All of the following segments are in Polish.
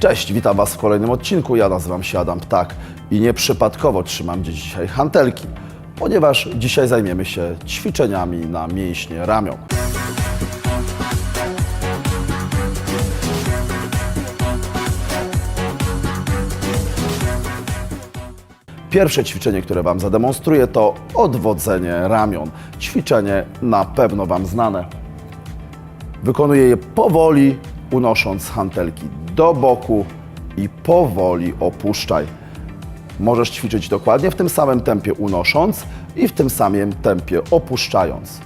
Cześć, witam Was w kolejnym odcinku. Ja nazywam się Adam Ptak i nieprzypadkowo trzymam dzisiaj hantelki, ponieważ dzisiaj zajmiemy się ćwiczeniami na mięśnie ramion. Pierwsze ćwiczenie, które Wam zademonstruję, to odwodzenie ramion. Ćwiczenie na pewno Wam znane. Wykonuję je powoli, unosząc hantelki do boku i powoli opuszczaj. Możesz ćwiczyć dokładnie w tym samym tempie unosząc i w tym samym tempie opuszczając.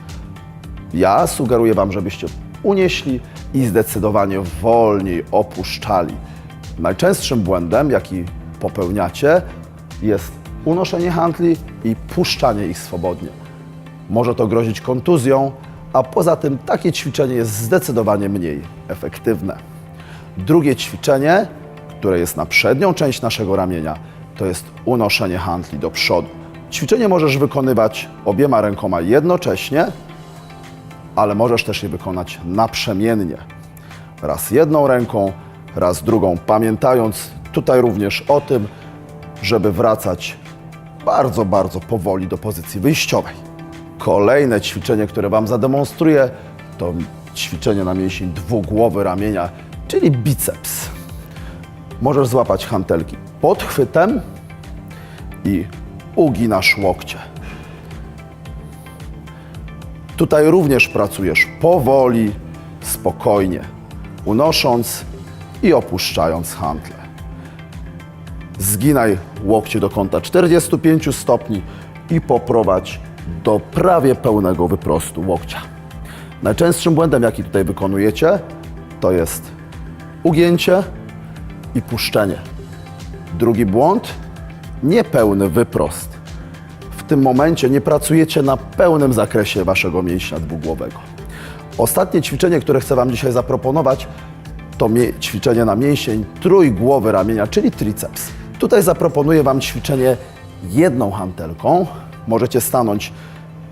Ja sugeruję Wam, żebyście unieśli i zdecydowanie wolniej opuszczali. Najczęstszym błędem, jaki popełniacie, jest unoszenie handli i puszczanie ich swobodnie. Może to grozić kontuzją, a poza tym takie ćwiczenie jest zdecydowanie mniej efektywne. Drugie ćwiczenie, które jest na przednią część naszego ramienia, to jest unoszenie handli do przodu. Ćwiczenie możesz wykonywać obiema rękoma jednocześnie, ale możesz też je wykonać naprzemiennie. Raz jedną ręką, raz drugą, pamiętając tutaj również o tym, żeby wracać bardzo, bardzo powoli do pozycji wyjściowej. Kolejne ćwiczenie, które Wam zademonstruję, to ćwiczenie na mięsień dwugłowy ramienia, czyli biceps. Możesz złapać hantelki pod chwytem i uginasz łokcie. Tutaj również pracujesz powoli, spokojnie, unosząc i opuszczając hantle. Zginaj łokcie do kąta 45 stopni i poprowadź do prawie pełnego wyprostu łokcia. Najczęstszym błędem, jaki tutaj wykonujecie, to jest ugięcie i puszczenie. Drugi błąd, niepełny wyprost. W tym momencie nie pracujecie na pełnym zakresie waszego mięśnia dwugłowego. Ostatnie ćwiczenie, które chcę Wam dzisiaj zaproponować, to ćwiczenie na mięsień trójgłowy ramienia, czyli triceps. Tutaj zaproponuję Wam ćwiczenie jedną hantelką. Możecie stanąć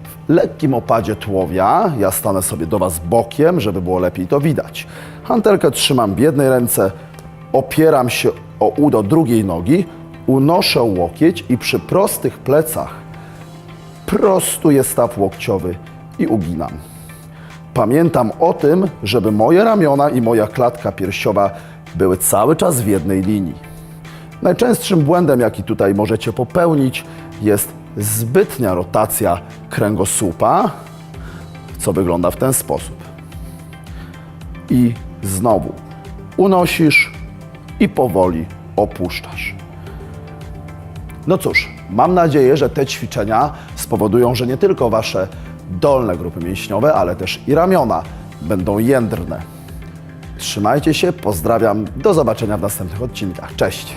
w lekkim opadzie tułowia. Ja stanę sobie do Was bokiem, żeby było lepiej to widać. Hantelkę trzymam w jednej ręce, opieram się o udo drugiej nogi, unoszę łokieć i przy prostych plecach prostuję staw łokciowy i uginam. Pamiętam o tym, żeby moje ramiona i moja klatka piersiowa były cały czas w jednej linii. Najczęstszym błędem, jaki tutaj możecie popełnić, jest zbytnia rotacja kręgosłupa, co wygląda w ten sposób. I znowu unosisz i powoli opuszczasz. No cóż, mam nadzieję, że te ćwiczenia spowodują, że nie tylko wasze dolne grupy mięśniowe, ale też i ramiona będą jędrne. Trzymajcie się, pozdrawiam, do zobaczenia w następnych odcinkach. Cześć!